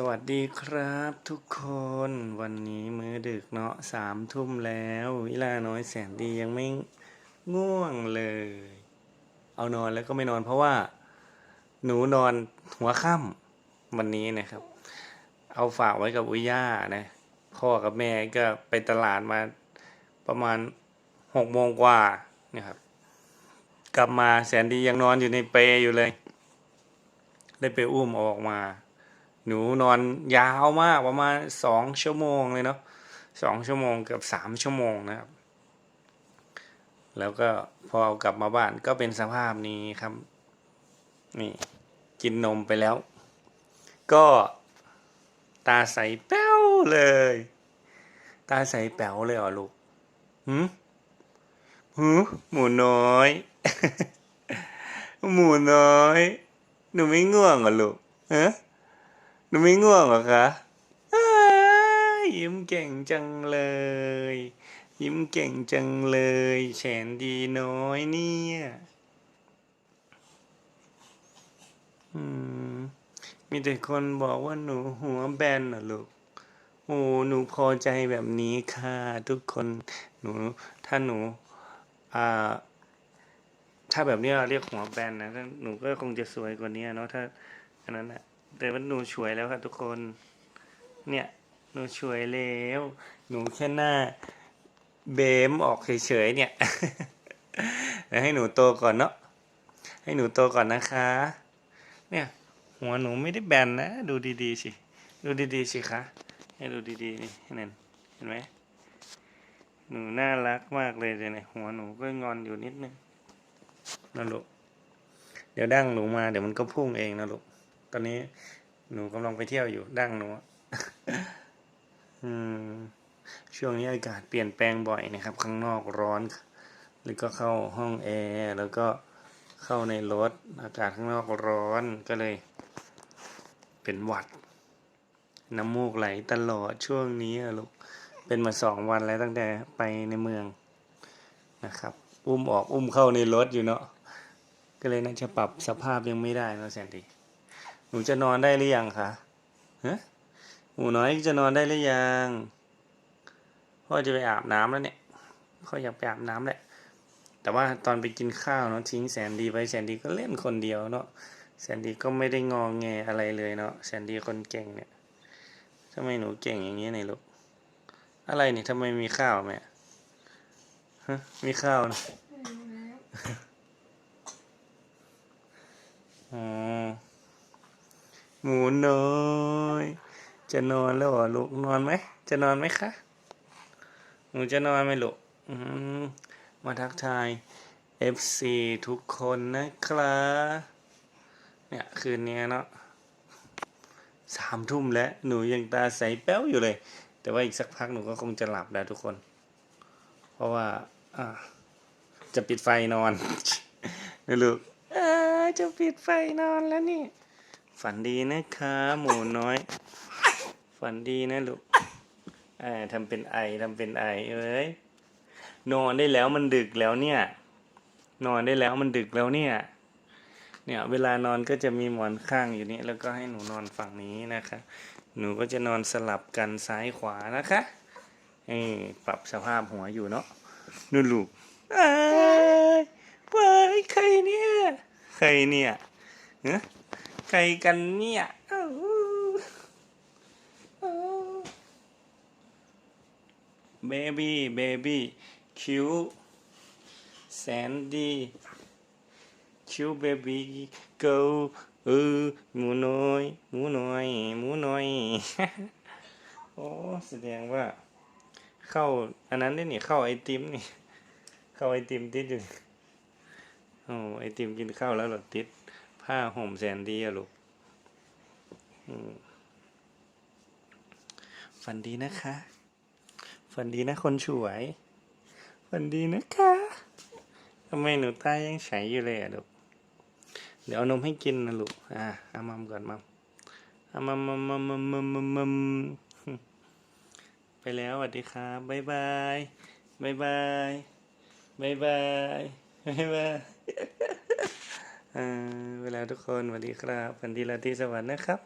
สวัสดีครับทุกคนวันนี้มื้อดึกเนาะสามทุ่มแล้ววิลาน้อยแสนดียังไม่ง่วงเลย เอานอนแล้วก็ไม่นอนเพราะว่า หนูนอนหัวค่ำวันนี้นะครับ เอาฝากไว้กับอุย่านะพ่อกับแม่ก็ไปตลาดมาประมาณหกโมงกว่านะครับ กลับมาแสนดียังนอนอยู่ในเปรอยู่เลย ได้ไปอุ้มออกมา หนูนอนยาวมากประมาณสองชั่วโมงเลยเนาะสองชั่วโมงเกือบสามชั่วโมงนะครับ แล้วก็พอเอากลับมาบ้านก็เป็นสภาพนี้ครับ นี่กินนมไปแล้ว ก็ตาใสแป้วเลย ตาใสแป๋วเลยเหรอลูกหืมหืมหมูน้อย หมูน้อย หนูไม่ง่วงเหรอลูกฮะ หนูไม่ง่วงเหรอคะอยิ้มเก่งจังเลย ยิ้มเก่งจังเลยแฉนดีน้อยเนี่ยมีแต่คนบอกว่าหนูหัวแบนเหรอลูก โอ้ หนูพอใจแบบนี้ค่ะ ทุกคน หนู ถ้าหนู อ่า ถ้าแบบนี้ยเรียกหัวแบนนะ หนูก็คงจะสวยกว่านี้เนาะ ถ้าอันนั้นนะ แต่ว่าหนูช่วยแล้วค่ะทุกคน เนี่ย หนูช่วยแล้ว หนูแค่หน้า เบมออกเฉยๆเนี่ยแล้วให้หนูโตก่อนเนาะ ให้หนูโตก่อนนะคะ เนี่ย หัวหนูไม่ได้แบนนะ ดูดีๆสิ ดูดีๆสิคะ ให้ดูดีๆนี่นั่นเห็นไหมหนูน่ารักมากเลยเลยเนี่ยหัวหนูก็งอนอยู่นิดนึงนะลูก เดี๋ยวดั้งหนูมาเดี๋ยวมันก็พุ่งเองนะลูก ตอนนี้หนูกำลังไปเที่ยวอยู่ดั้งหนูอืมช่วงนี้อากาศเปลี่ยนแปลงบ่อยนะครับ ข้างนอกร้อน แล้วก็เข้าห้องแอร์แล้วก็เข้าในรถ อากาศข้างนอกร้อนก็เลย เป็นหวัด น้ำมูกไหลตลอดช่วงนี้ลูกเป็นมาสองวันแล้วตั้งแต่ไปในเมืองนะครับ อุ้มออกอุ้มเข้าในรถอยู่เนาะก็เลยน่าจะปรับสภาพยังไม่ได้เนาะแซนดี หนูจะนอนได้หรือยังคะฮะหนูน้อยจะนอนได้หรือยังพ่อจะไปอาบน้ำแล้วเนี่ยพ่ออยากไปอาบน้ำแหละ แต่ว่าตอนไปกินข้าวเนาะทิ้งแสนดีไว้แสนดีก็เล่นคนเดียวเนาะแสนดีก็ไม่ได้งองแงอะไรเลยเนาะแสนดีคนเก่งเนี่ยทำไมหนูเก่งอย่างนี้เนี่ยลูกอะไรนี่ทำไมมีข้าวแม่ฮะมีข้าวนะอ๋อ หมูน้อย จะนอนแล้วเหรอลูกนอนไหมจะนอนไหมคะหนูจะนอนไหมลูกมาทักทาย FC ทุกคนนะครับเนี่ยคืนนี้เนาะสามทุ่มแล้วหนูยังตาใสแป้วอยู่เลย แต่ว่าอีกสักพักหนูก็คงจะหลับแล้วทุกคน เพราะว่าอ่าจะปิดไฟนอนนะลูกเออจะปิดไฟนอนแล้วนี่ ฝันดีนะคะ หมูน้อย ฝันดีนะลูกเออทำเป็นไอทำเป็นไอเอ้ยนอนได้แล้วมันดึกแล้วเนี่ย นอนได้แล้วมันดึกแล้วเนี่ย เนี่ย เวลานอนก็จะมีหมอนข้างอยู่นี่แล้วก็ให้หนูนอนฝั่งนี้นะคะ หนูก็จะนอนสลับกันซ้ายขวานะคะเออปรับสภาพหัวอยู่เนาะนู่นลูกไอ้ายว้ายใครเนี่ย ใครเนี่ยฮะ ใครกันเนี่ยอ้าวอ้าวเบบี้เบบี้คิวแซนดี้คิวเบบี้เกิลเออหมูน้อย หมูน้อย หมูน้อย โอ้แสดงว่า เข้า อันนั้นได้นี่ เข้าไอติมนี่ เข้าไอติมติดอยู่โอ้ไอติมกินข้าวแล้วหรอติด ผ้าห่มแสนดีอะลูกฝันดีนะคะ ฝันดีนะคนช่วย ฝันดีนะคะทำไมหนูตายังใสอยู่เลยอะลูก เดี๋ยวเอานมให้กินนะลูก อะเอามัมก่อนมัมเอามัมมัมมัมมัมมัมมัมมัมไปแล้วสวัสดีครับบ๊ายบายบ๊ายบายบ๊ายบายบ๊ายบายอ่อ แล้วทุกคนสวัสดีครับฝันดีลาตรีสวัสดีนะครับ